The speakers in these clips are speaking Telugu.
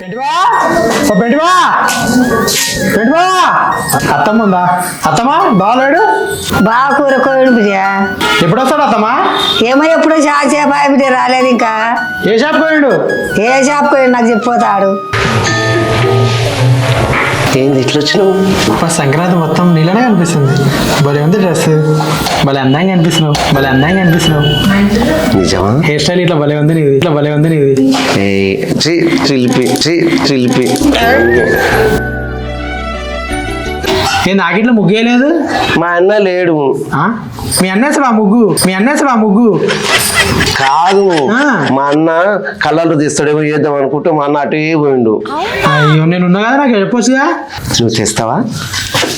పెంటివా? ఓ పెంటివా? పెంటివా? అత్తమ్మ ఉందా? అత్తమ్మా బాగాలేడు బాగా కూర కోయడు బిడ్డ ఎప్పుడు వస్తాడు అత్తమ్మా? ఏమో ఎప్పుడో షా చేపాయ బిడ్డ రాలేదు ఇంకా. ఏ షాప్ పోయిండు? ఏ షాప్ కోయడు నాకు చెప్పిపోతాడు. ఏంది ఇట్లా వచ్చినావు? అబ్బా, సంక్రాంతి మొత్తం నీళ్ళనే కనిపిస్తుంది. భలే ఉంది డ్రెస్. భలే అందంగా అనిపిస్తున్నావు భలే అందంగా అనిపిస్తున్నావు నిజమా? హెయిర్ స్టైల్ ఇట్లా భలే ఉంది నీది. ఇట్లా భలే ఉంది నీది. చిలిపి చిలిపి ఏ నాకిట్లా ముగ్గేయలేదు మా అన్న లేడు. ఆ? మీ అన్నేసాడు ఆ ముగ్గు? మీ అన్నేసాడు ఆ ముగ్గు? కాదు. ఆ. మా అన్న కళ్ళలు తీస్తాడేమో చేద్దాం అనుకుంటే మా అన్న అటే పోయిండు. అయ్యో నేను ఉన్నా కదా నాకు చెప్పొచ్చుగా. నువ్వు చేస్తావా?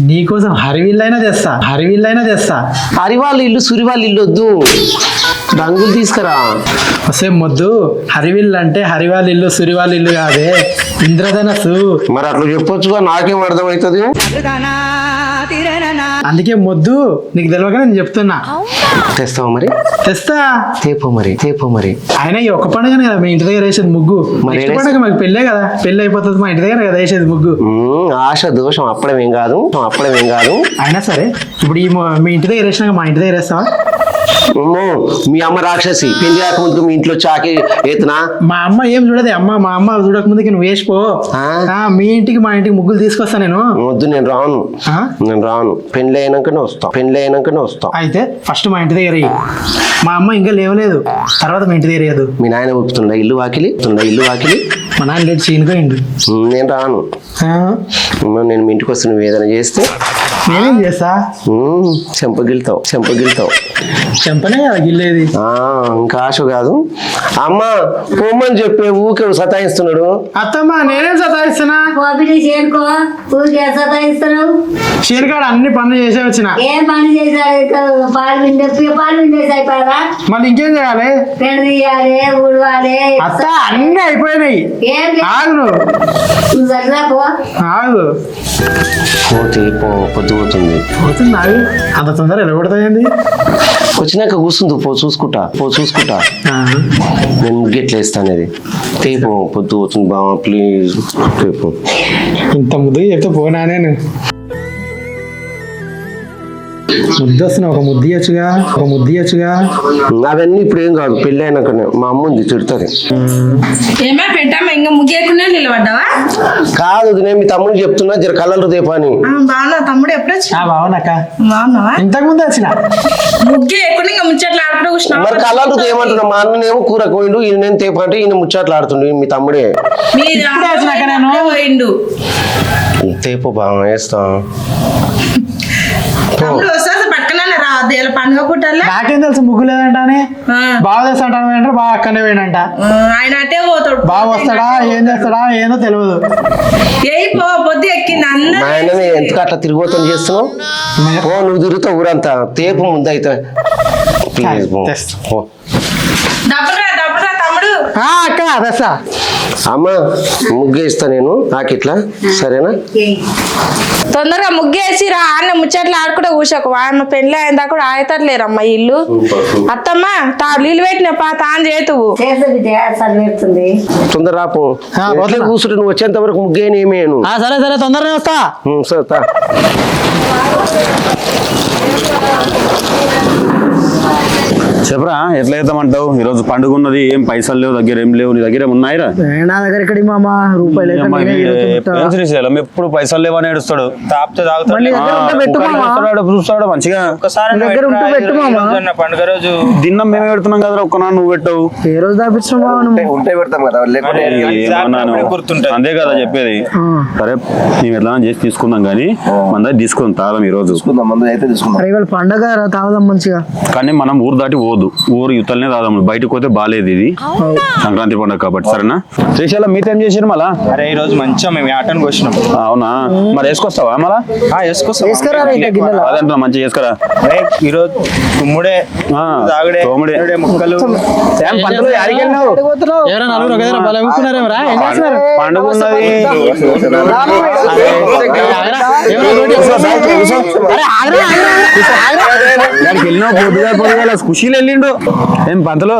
నీకోసం హరివిల్లైనా తెస్తా హరివిల్లైనా తెస్తా అరివాళ్ళ ఇల్లు సురివాళ్ళ ఇల్లు వద్దు. రంగులు తీసుకురా. వస్తే మొద్దు హరివిల్లు అంటే హరివాళ్ళ ఇల్లు సురివాళ్ళ ఇల్లు కాదే. ఇంద్రధనస్సు. మరి అట్లా చెప్పొచ్చుగా నాకేం అర్థమవుతుంది? అందుకే మొద్దు. నీకు తెలియక నేను చెప్తున్నా. తెస్తావా మరి? తెస్తా. తేపో మరి తేపో మరి. అయినా ఈ ఒక్క పండుగనే కదా మీ ఇంటి దగ్గర వేసేది ముగ్గు. మరి పండుగ మాకు పెళ్ళే కదా. పెళ్ళి అయిపోతుంది మా ఇంటి దగ్గర కదా వేసేది ముగ్గు. ఆశ దోషం అప్పడమేం కాదు. అప్పడమేం కాదు. అయినా సరే ఇప్పుడు ఈ మొ- ఇంటి దగ్గర వేసినాక మా ఇంటి దగ్గర వేస్తావా? మీ అమ్మ రాక్షసి పెళ్ళి కాకముందుకు మీ ఇంట్లో చాకి ఎత్తునా? మా అమ్మ ఏం చూడదు అమ్మ మా అమ్మ చూడక ముందుకి నువ్వు వేసిపో. మీ ఇంటికి మా ఇంటికి ముగ్గులు తీసుకొస్తా నేను. వద్దు నేను రాను? నేను రాను. పెళ్ళి అయినాకనే వస్తా. పెళ్ళి అయినాకనే వస్తా. అయితే ఫస్ట్ మా ఇంటి దగ్గర. మా అమ్మ ఇంకా లేవలేదు. తర్వాత మా ఇంటి దగ్గర మీ నాయన ఊపుతుండ ఇల్లు వాకిలి? తుండ ఇల్లు వాకిలి? మా నాన్న లేట్ చీనుకోయిండు మ్మ్, నేను రాను. నేను మీ ఇంటికి వస్తే నువ్వు ఏదైనా చేస్తే నేనేం చేస్తా చెంపగిలుతావు చెంపగిలుతావు చెంపనే కదా గిల్లేది. ఇంకా ఆశ కాదు. అమ్మ పోమ్మని చెప్పే ఊకే సతాయిస్తున్నాడు. అత్తమ్మ నేనేం సతాయిస్తున్నా? కోపిడి చేరుకో ఊరికే సతాయిస్తున్నావు. చీరకాడ అన్ని పనులు చేసే వచ్చిన. ఏం పని చేశాడు పాలు పాలు విండేసి అయిపోయారా మళ్ళీ ఇంకేం చేయాలి? పెండ తీయాలి ఊడవాలి. అత్త అన్ని అయిపోయినాయి. ఏం లేదు. ఆగు నువ్వు. ఆగు. పోతే పో పొద్దు పోతుంది. అంత తొందర ఎలగొడతాయండి వచ్చినాక కూర్చుంది పో చూసుకుంటా పో చూసుకుంటా. నేను ముగ్గెట్లా వేస్తాను అది తేపో పొద్దు పోతుంది బావా ప్లీజ్ తేపో. ఇంత ముద్దు చెప్తే పోనా నేను? ముద్దు వస్తున్నా ఒక ముద్దు ఇయ్యొచ్చుగా ఒక ముద్దు ఇయ్యొచ్చుగా? అవన్నీ ఇప్పుడు ఏం కాదు పెళ్ళి అయినాకనే మా అమ్మ ఉంది తిడుతుంది. ఏమే పెట్టామా ఇంకా ముగ్గేయకుండా నిలబడ్డావా? కాదు నేను మీ తమ్ముడు చెప్తున్నా జర కళ్ళలు తేపని. ఆ, బాగున్నా తమ్ముడు ఎప్పుడు వచ్చి ఆ బావునక్క బాగున్నావా? ఇంతకు ముందు వచ్చిన? ముగ్గేయకుండా ఇంకా ముచ్చట్లు ఆడుకుంటూ కూర్చున్నావా? మరి కళ్ళలు తేమంటున్నా మా అన్ననేమో కూర కోయిండు ఈయన నేను తేపంటే ఈయన ముచ్చట్లు ఆడుతుండు మీ తమ్ముడే. పోయిండు. తేపో బాగా వేస్తా ఇలా పండుగ పుట్టాలా? నాకేం తెలుసు ముగ్గు లేదంట అని బాగా అంటే బాగా అక్కనే పోయినంట. ఆయన అటే పోతాడు. బాగా వస్తాడా ఏం చేస్తాడా ఏందో తెలియదు. ఏయ్ పో పొద్దు ఎక్కింది అందరూ ఎందుకు అట్లా తిరిగిపోతాం చేస్తున్నావు? పో నువ్వు తిరుగుతావు ఊరంతా. తేపు ముందు అయితే ప్లీజ్ పో. తెస్తా. పో. డబ్బురా డబ్బురా తమ్ముడు. ఆ, అక్క తెస్తా అమ్మ ముగ్గేస్తా నేను. నాకిట్లా సరేనా? తొందరగా ముగ్గేసి రా అన్న ముచ్చట్లు ఆడుకుంటే కూర్చోక. వాడిన పెళ్ళి అయిందా కూడా ఆయతట్లేరమ్మా ఇల్లు. అత్తమ్మ తా నీళ్ళు పెట్టిన పా తాను చేతువు. తొందర రాపు. కూర్చుంటే నువ్వు వచ్చేంత వరకు ముగ్గేని ఏమేను ఆ, సరే సరే తొందరగా వస్తా. సరే చెప్పరా? ఎట్లా చేద్దామంటావు? ఈరోజు పండుగ ఉన్నది ఏం పైసలు లేవు దగ్గర ఏం లేవు నీ దగ్గర ఏమున్నాయిరా నా దగ్గర ఇక్కడ మామ? రూపాయలు అమ్మా, వీడు ఏం శ్రీశైలం ఎప్పుడు పైసలు లేవని ఏడుస్తాడు. తాపితే తాగుతాడు. చూస్తాడు, చూస్తాడు మంచిగా. పండుగ రోజు? దిన్నం మేమే పెడుతున్నాం కదా ఒక్క నాన్న నువ్వు పెట్టవు ఏ రోజు ఉంటే పెడతాం కదా. అంతే కదా చెప్పేది. సరే మేము ఎట్లా చేసి తీసుకుందాం కానీ మన దగ్గర తీసుకుందాం తాళం ఈ రోజు తీసుకుందాం అయితే తీసుకుందాం. పండగ తాగుదాం మంచిగా. కానీ మనం ఊరు దాటి పోదు. ఊరు యువతలనే తాదాం బయటకు పోతే బాలేదు ఇది. సంక్రాంతి పండుగ కాబట్టి సరేనా? శ్రీశైలం మీతో ఏం చేసారు మళ్ళా? అరే ఈ రోజు మంచిగా మేము ఆటను వచ్చినాం అవునా? మరి వేసుకొస్తావా మళ్ళా? వేసుకురా. అదంటున్నా మంచిగా చేసుకురా ఈ రోజు తుమ్ముడే ఆ, తాగుడే తోముడే. ముక్కలు? పండుగ ఉన్నది. ఎవరో వెళ్ళిండు ఏం పంతలు?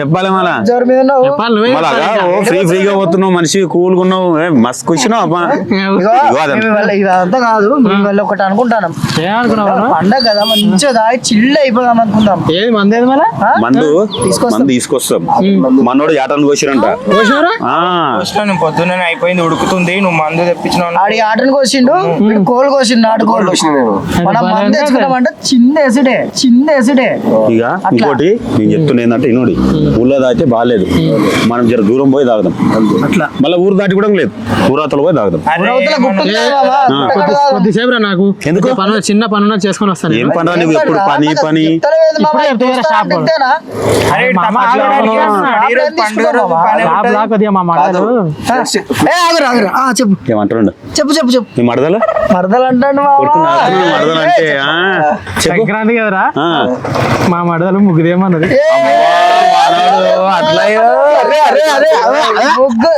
చెప్పాలి మళ్ళా. ఫ్రీ ఫ్రీగా పోతున్నావు మనిషి కూల్గా ఉన్నావు ఏం మస్తు కూర్చున్నావు అబ్బా. ఇదంతా కాదు ఒకటి అనుకుంటాను? పండగ కదా మంచిగా చిల్లు అయిపోదాం ఏది మళ్ళా? ఆ? మందు తీసుకొస్తాం. మందు తీసుకొస్తాం. మనోడు యాటను కోసిరంట. పొద్దున్నే అయిపోయింది ఉడుకుతుంది నువ్వు మందు తెప్పించినావు ఆడి ఆటను కోసిండు కోళ్ళు కోసిండు నాటు కోళ్ళు మనం మంది. తెచ్చుకున్నామంటే చిన్న ఎసిడే చిన్న ఎసిడే ఇక ఇంకోటి నేను చెప్తున్నా ఏంటంటే ఇనుడి ఊళ్ళో దాటితే బాగాలేదు. మనం జర దూరం పోయి తాగుదాం. అట్లా. మళ్ళీ ఊరు దాటి కూడా లేదు. ఊరాతలు పోయి తాగుదాం. కొద్దిసేపు రా నాకు. ఎందుకు? పని చిన్న పని ఉన్నది చేసుకొని వస్తాను ఏం. పని నువ్వు ఎప్పుడు? పని పని. మా ఏమంటారు చెప్పు. చెప్పు చెప్పు నీ మడదలు మరదలు అంటాడు మడదలు అంటే సంక్రాంతి కదరా. మా మడదలు ముగ్గుదేమన్నది ఏ, అట్లా అరే, అరే, అరే, అరే, అరే, ముగ్గు.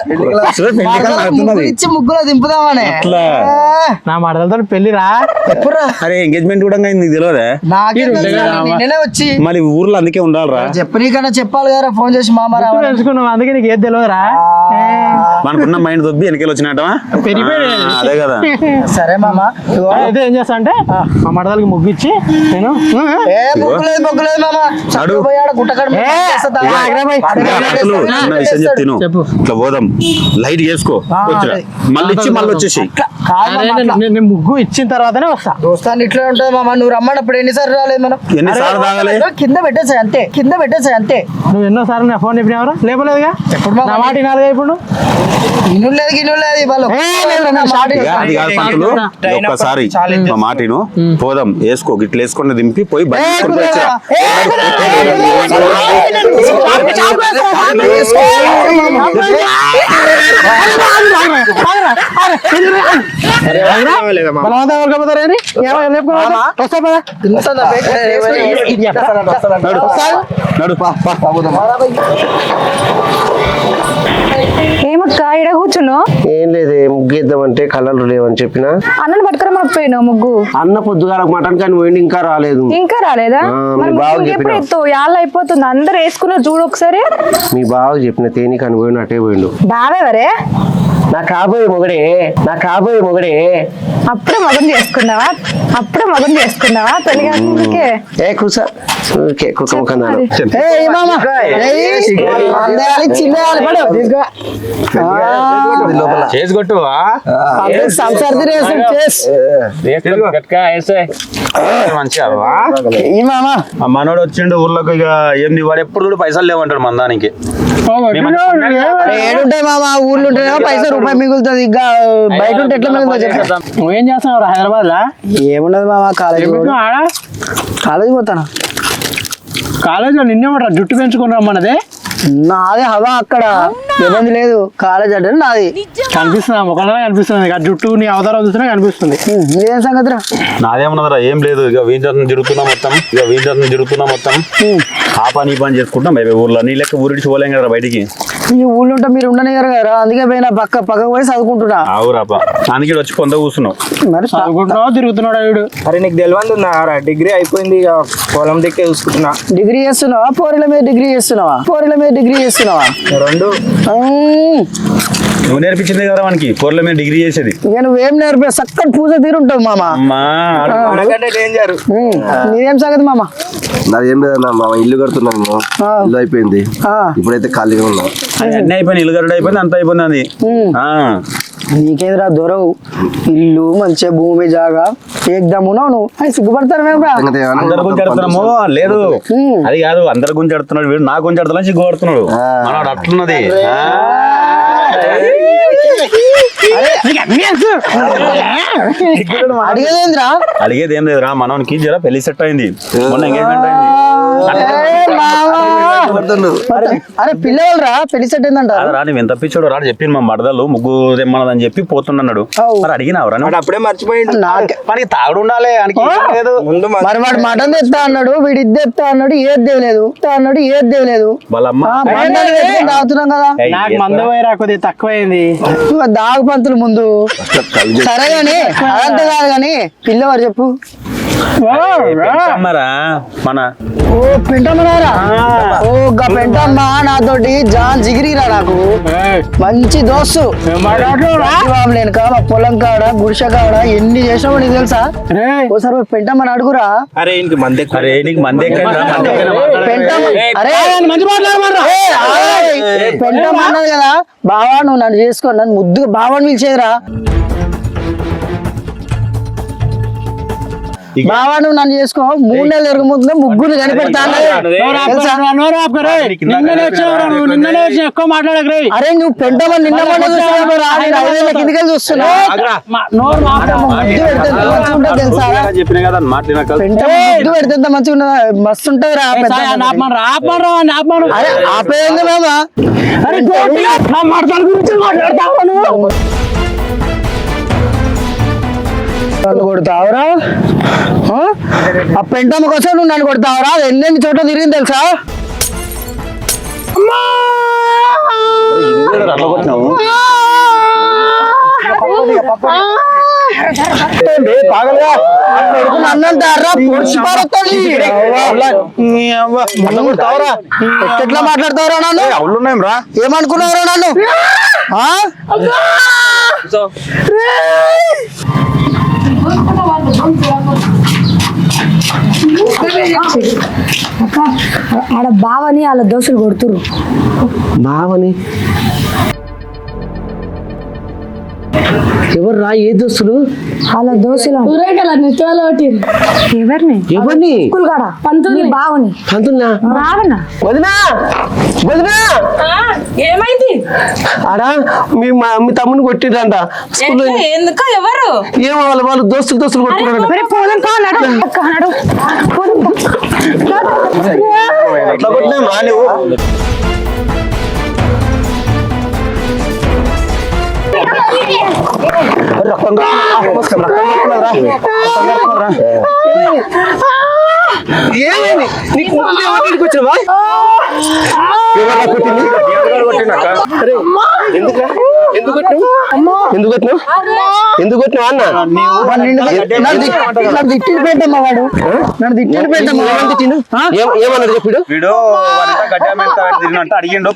అసలు పెళ్ళి కాదు మరదలు నడుతున్నది. ముగ్గు ఇచ్చి ముగ్గులో దింపుదామని. నా మడదలతో పెళ్ళిరా ఎప్పుడురా? అరే ఎంగేజ్మెంట్ కూడా అయింది నీకు తెలియదే? వచ్చి. మరి ఊర్లో అందుకే ఉండాలిరా. చెప్పనీకన్నా చెప్పాలి కదా ఫోన్ చేసి మామ తెలుసుకున్నావు అందుకే నీకు ఏది తెలియదురా. మనకున్న మైండ్ దొబ్బి వెనకాల పెరిగిపోయాడు. అదే కదా. సరే మామ. అయితే ఏం చేస్తా అంటే మా మడదలకి ముగ్గు ఇచ్చి నేను మామ. ఇట్లా పోదాం. లైట్ చేసుకో. మళ్ళీ ఇచ్చి మళ్ళీ వచ్చేసి నేను- ముగ్గు ఇచ్చిన తర్వాతనే వస్తా దోస్తాన్ని ఇట్లా ఉంటుంది మామ నువ్వు రమ్మన్నప్పుడు ఎన్నిసార్లు రాలేదు మనం ఎన్నిసార్లు? కింద పెట్టేసాయి అంతే కింద పెట్టేసాయి అంతే నువ్వు ఎన్నోసార్లు నా ఫోన్ చెప్పినావరా లేపలేదుగా ఎప్పుడు నా మాట వినాలిగా ఇప్పుడు ఇన్ను లేదు ఒక్కసారి మా మాటిను పోదాం వేసుకో గిట్ల వేసుకొని దింపి పోయి బండి ఏమక్క ఈడ కూర్చున్నావు? ఏం లేదు ముగ్గేద్దామంటే కళ్ళలు లేవని చెప్పిన. అన్నని పట్టుకురమకపోయినావు ముగ్గు. అన్న పొద్దుగాల మటన్ కానీ పోయింది ఇంకా రాలేదు. ఇంకా రాలేదా? ఎప్పుడు యాళ్ళ అయిపోతుంది. అందరు వేసుకున్నారు చూడు ఒకసారి. మీ బావకి చెప్పిన తేని కానీ పోయిన అటే పోయిండు. బావేవరే? నా కాబోయే మొగడే నా కాబోయే మొగడే అప్పుడే మగం చేసుకున్నావా అప్పుడే మగం చేసుకున్నావా పెళ్ళి కాకముందుకే ఏ కూస ఓకే కుక్క ముఖం దానం. ఏయ్ మామ ఏయ్, అందేయాలి, చిన్నేయాలి, పడు. తీసుకో. చేసి కొట్టు అదే సంసారది రేసు, చేస్. మంచిగా ఈ ఆ మనోడు వచ్చిండు ఊర్లోకి ఇక ఏంది వాడు ఎప్పుడు చూడు పైసలు లేవంటాడు మందానికి. అరే, ఏడుంటాయి మామ ఊర్లో ఉంటేనేమో పైసా రూపాయి మిగులుతుంది. ఇంకా బయట ఉంటే ఎట్లా మిగులుతుంది చెప్పు. నువ్వేం చేస్తున్నావు హైదరాబాద్ లా ఏమున్నది మామ కాలేజ్ కాలేజ్ పోతాను కాలేజీలో నిన్నేమంటారు జుట్టు పెంచుకుని రమ్మన్నదే? నాదే హవా అక్కడ. ఇబ్బంది లేదు. కాలేజ్ అంటే నాది. కనిపిస్తుంది ఆ ముఖంలో కనిపిస్తుంది. ఆ జుట్టు నీ అవతారం చూస్తున్నా కనిపిస్తుంది. ఇదేం సంగతిరా? నాదేమన్నదరా ఏం లేదు. ఇక వీంజాతం జరుగుతున్నా మొత్తం. ఇక వీంజాతం జరుగుతున్నా మొత్తం. ఆ పని ఈ పని చేసుకుంటాం. బయట ఊర్లో నీ లెక్క ఊరిడిచి పోలేం కదా బయటికి? ఈ ఊళ్ళో ఉంటే మీరు ఉండనియరు కదా అందుకే పోయినా పక్క పక్కకు పోయి చదువుకుంటున్నా. ఆవురాప. అందుకే వచ్చి పొంద కూర్చున్నావు. మరి చదువుకుంటున్నావు తిరుగుతున్నాడు వీడు? అరే నీకు తెలియంది ఉందా? డిగ్రీ అయిపోయింది ఇక. పొలం దిక్కే చూసుకుంటున్నా. డిగ్రీ చేస్తున్నావా? పోరీల మీద డిగ్రీ చేస్తున్నావా? పోరీల మీద డిగ్రీ చేస్తున్నావా? రెండు. నువ్వు నేర్పించింది కదా మనకి పొరల మీద డిగ్రీ చేసేది. ఇక నువ్వేం నేర్పే చక్కటి పూజ తీరుంటావు మామ. నీదేం సంగతి మామ? నాది ఏం లేదన్నా మా ఇల్లు కడుతున్నాము. ఇల్లు అయిపోయింది. ఆ, ఇప్పుడైతే ఖాళీగా ఉన్నా. అన్నీ అయిపోయింది ఇల్లు గడ్డ అయిపోయింది అంత అయిపోయింది. నీకేంద్రా దొరవు? ఇల్లు మంచిగా భూమి జాగా. ఏకదమ్మున్నావు నువ్వు అని సిగ్గుపడతారు అడుగుతున్నాము. లేదు. అది కాదు అందరి గురించి అడుగుతున్నాడు వీడు. నా గురించి అడుగుతున్నా సిగ్గు పడుతున్నాడు. ఆ. మనవాడు అట్లున్నది. ఆ. అడిగేదేంద్రా? అడిగేది ఏం లేదురా. మనవనికి జర పెళ్ళి సెట్ అయింది. మొన్న ఎంగేజ్మెంట్ అయింది. అరే, పిల్లవాళ్ళు రా పెళ్ళి సెట్ అయిందంటారు రా నువ్వు ఎంత పిచ్చాడు రా చెప్పింది మా మడదలు ముగ్గు తెమ్మన్నదని చెప్పి పోతున్నాడు. మరి అడిగినావురా నువ్వు? వాడు అప్పుడే మర్చిపోయిండు. నాకే. మనకి తాగుడు ఉండాలి మరి వాడు మటన్ తెస్తా అన్నాడు వీడు ఇది తెస్తా అన్నాడు ఏది దేవలేదు అన్నాడు ఏది దేవలేదు తాగుతున్నాం కదా. ఏయ్, నాకు ఎట్లా? మందు పోయిరా కొద్దిగా తక్కువైంది. దాగు పంతులు ముందు. సరే గాని అదంతా కాదు గాని పిల్లవాడు చెప్పు. మన ఓ పెంటమ్మనారా ఓ గా పెంటమ్మ నాతోటి జాన్ జిగిరిరా నాకు. మంచి దోస్తు. లేనుక మా పొలం కాడ గుడిసె కాడ ఎన్ని చేసామో నీకు తెలుసా? ఓసారి పోయి పెంటమ్మని అడుగురా. అరే ఇంక మంది అరే నీకు మంది? పెంటమ్మ అరే. ఏయ్, ఆయ్, పెంటమ్మ అన్నది కదా బావా నువ్వు నన్ను చేసుకో నన్ను ముద్దుగా బావని పిలిచేదిరా. బావా నువ్వు నన్ను చేసుకో. మూడు నెలలు ఎరుగు ముందు ముగ్గురు కనిపెడతా అన్నది. తెలుసా? అరే నువ్వు పెంటమని నిన్న చూస్తున్నా ముద్దు పెడితే ఎంత నన్ను కొడతావురా? ఆ? పెంటమ్మ కోసం నువ్వు నన్ను కొడతావురా? ఎన్నెన్ని చోట్ల తిరిగింది తెలుసా? అట్లా కొట్టినావు? ఎట్లా మాట్లాడతావురా నన్ను? అవులున్నాం రా ఏమనుకున్నావురా నన్ను? ఆ? ఆడ బావని వాళ్ళ దోశలు కొడుతురు బావని? ఎవరు రా ఏ దోస్తులు? వాళ్ళ దోశలు ఎవరిని? ఎవరిని? పంతులు బావని. పంతున్నా వదినా! వదినా! ఏమైంది? ఆడా మీ మా తమ్ముని కొట్టిరంట స్కూల్లో? ఎందుకు ఎవరు? ఏమో వాళ్ళ వాళ్ళు దోస్తులు దోస్తులు కొట్టుకున్నారంట. ఏమైంది నీకు ముందే ఎవరికి వచ్చినవా ఎందుకు కొట్టినావు ఎందుకు కొట్టినావు అన్న నన్ను పెట్టమ్మా వాడు నన్ను పెట్టమ్మా ఏమన్నాడు చెప్పిడు వీడు అడిగిండు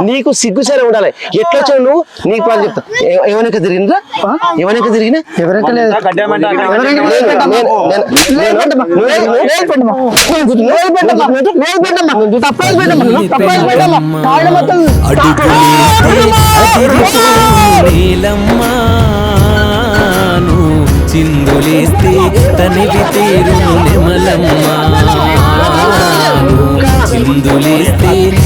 నీకు సిగ్గుసరే ఉండాలి. ఎట్లా వచ్చావు నువ్వు? నీకు వాళ్ళు చెప్తా. ఏమనక తిరిగిందా ఏమనక తిరిగినా? లేదు. ఎవరైనా నేను- లేదు చిందులేస్తే తనివి తీరును నెమలమ్మాను తప్పేది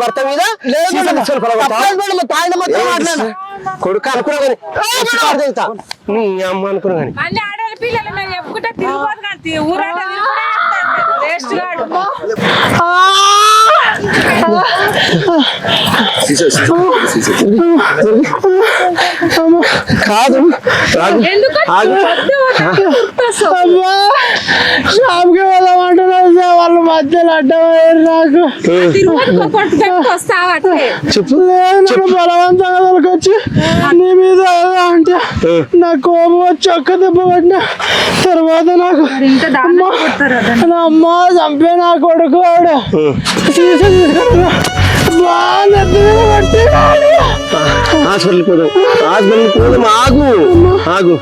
పెట్టమ్మా. కాళ్ళ మొత్తం మాట్లాడు. కొడుకు అనుకున్నా. నీ అమ్మ అనుకున్నా కానీ ఊరంటే వేస్ట్ గాడు కాదు. షాప్కి వెళ్దామంటున్నారు సార్ వాళ్ళు మధ్యలో అడ్డమయ్యారు నాకు. చెప్పు. లేదు నన్ను బలవంతంగా తొలకొచ్చి నీ మీద అంటే నా కోపం వచ్చి ఒక్క దెబ్బ పడిన తర్వాత నాకు అమ్మ నా అమ్మ చంపే నా కొడుకు వాడు. హాస్పిటల్ పోదాం హాస్పిటల్ పోదాం ఆగు ఆగు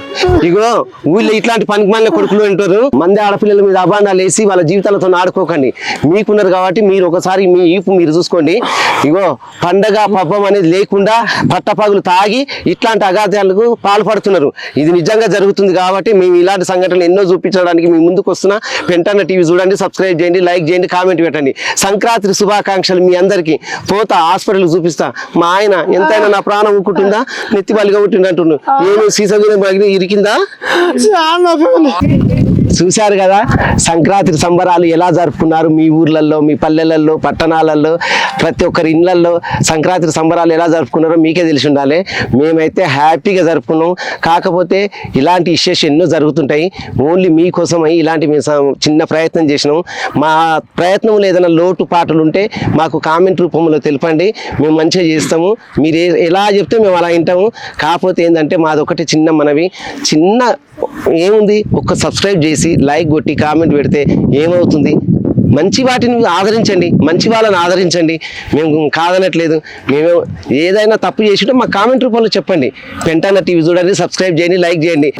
ఇగో ఊళ్ళో ఇట్లాంటి పనికి మాలిన కొడుకులు ఉంటారు. మంది ఆడపిల్లల మీద అభానాలు వేసి వాళ్ళ జీవితాలతో ఆడుకోకండి. మీకున్నారు కాబట్టి మీరు ఒకసారి మీ ఈపు మీరు చూసుకోండి. ఇగో పండగ పబ్బం అనేది లేకుండా పట్టపగులు తాగి ఇట్లాంటి అగాధ్యాలకు పాల్పడుతున్నారు. ఇది నిజంగా జరుగుతుంది కాబట్టి మేము ఇలాంటి సంఘటనలు ఎన్నో చూపించడానికి మీ ముందుకు వస్తున్నా. పెంటన్న టీవీ చూడండి సబ్స్క్రైబ్ చేయండి లైక్ చేయండి కామెంట్ పెట్టండి. సంక్రాంతి శుభాకాంక్షలు మీ అందరికీ. పోతా హాస్పిటల్ చూపిస్తా. మా ఆయన ఎంతైనా నా ప్రాణం ఊకుంటుందా? నెత్తి బలిగా పుట్టిండు అంటుండు. నేను సీసా ఇరికిందా? చూశారు కదా సంక్రాంతి సంబరాలు ఎలా జరుపుకున్నారు మీ ఊర్లలో మీ పల్లెలలో పట్టణాలలో ప్రతి ఒక్కరి ఇళ్ళల్లో సంక్రాంతి సంబరాలు ఎలా జరుపుకున్నారో మీకే తెలిసి ఉండాలి. మేమైతే హ్యాపీగా జరుపుకున్నాం. కాకపోతే ఇలాంటి ఇష్యూస్ ఎన్నో జరుగుతుంటాయి. ఓన్లీ మీకోసమై ఇలాంటి మేము చిన్న ప్రయత్నం చేసినాం. మా ప్రయత్నంలో ఏదైనా లోటు పాటలు ఉంటే మాకు కామెంట్ రూపంలో తెలపండి. మేము మంచిగా చేస్తాము. మీరు ఎలా చెప్తే మేము అలా వింటాము. కాకపోతే ఏంటంటే మాది ఒకటి చిన్న మనవి. చిన్న ఏముంది? ఒక్క సబ్స్క్రైబ్ చేసి లైక్ కొట్టి కామెంట్ పెడితే ఏమవుతుంది? మంచి వాటిని ఆదరించండి. మంచి వాళ్ళని ఆదరించండి. మేము కాదనట్లేదు. మేము ఏదైనా తప్పు చేసినా మా కామెంట్ రూపంలో చెప్పండి. పెంటాన టీవీ చూడండి సబ్స్క్రైబ్ చేయండి లైక్ చేయండి.